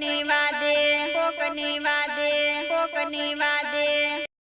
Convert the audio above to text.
કોકની વાદે કોકની વાદે કોકની વાદે